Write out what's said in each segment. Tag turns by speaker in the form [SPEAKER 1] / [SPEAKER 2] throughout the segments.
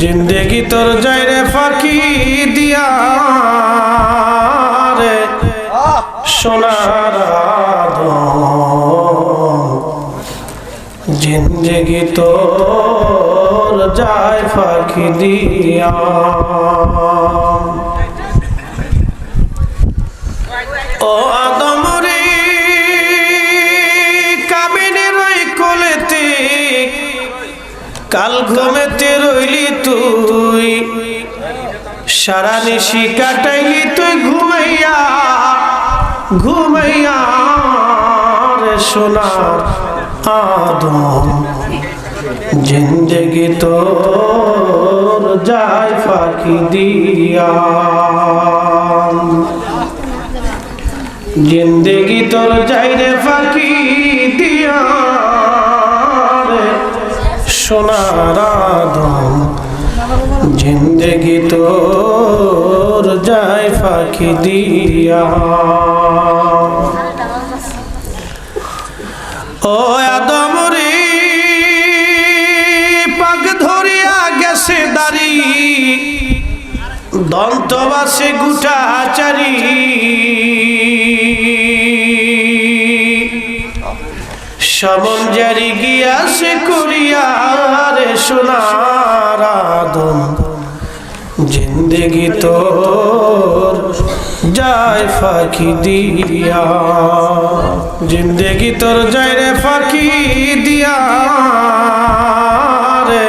[SPEAKER 1] জিন্দেগি তোর যাই রে ফাঁকি দিয়া রে সোনার। জিন্দেগি তোর যায় ফাঁকি দিয়া কাল ঘুমেতে রইলি তুই। সারা নিশি কাটাইলি তুই ঘুমাইয়া ঘুমাইয়া রে সোনার আদম। জিন্দগি তোর যায় ফাঁকি দিয়া। জিন্দগি তোর যাই রে সোনার আদম, জিন্দগি তোর যায় ফাঁকি দিয়া। ও আদম রে, পাক ধরিয়া গেছে দাড়ি, দন্তবাসে গুটাচারি সমন জারি গিয়াছে করিয়া রে সোনার আদম জিন্দগি তোর যায় ফাঁকি দিয়া। জিন্দগি তোর যায় রে ফাঁকি দিয়া। রে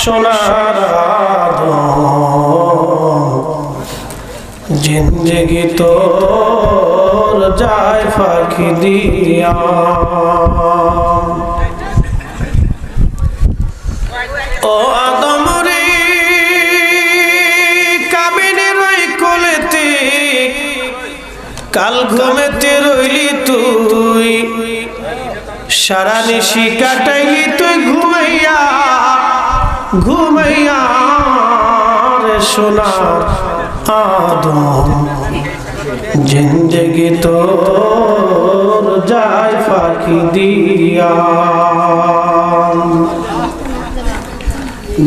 [SPEAKER 1] সোনার জিন্দগি তোর যায় ফাঁকি দিয়া। ও আদম রে কামিনের ওই কোলেতে, কাল ঘুমেতে রইলি তুই। সারা নিশি কাটাইলি তুই ঘুমাইয়া ঘুমাইয়া রে সোনার আদম, জিন্দগি তোর যায় ফাঁকি দিয়া।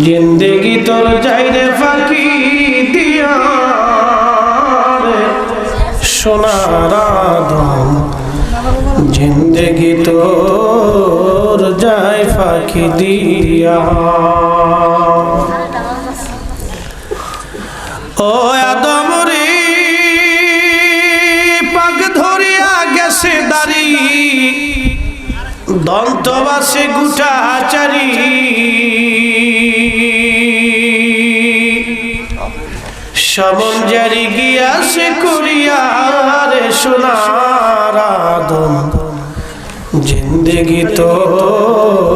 [SPEAKER 1] জিন্দগি তোর যাই রে ফাঁকি দিয়া সোনার আদম, জিন্দগি তোর যায় ফাঁকি দিয়া। ও আদম রে, পাক ধরিয়া গেছে দাড়ি। দন্তবাসে গুটাচারি সমন জারি গিয়াছে করিয়া রে সোনার আদম। জিন্দগি তোর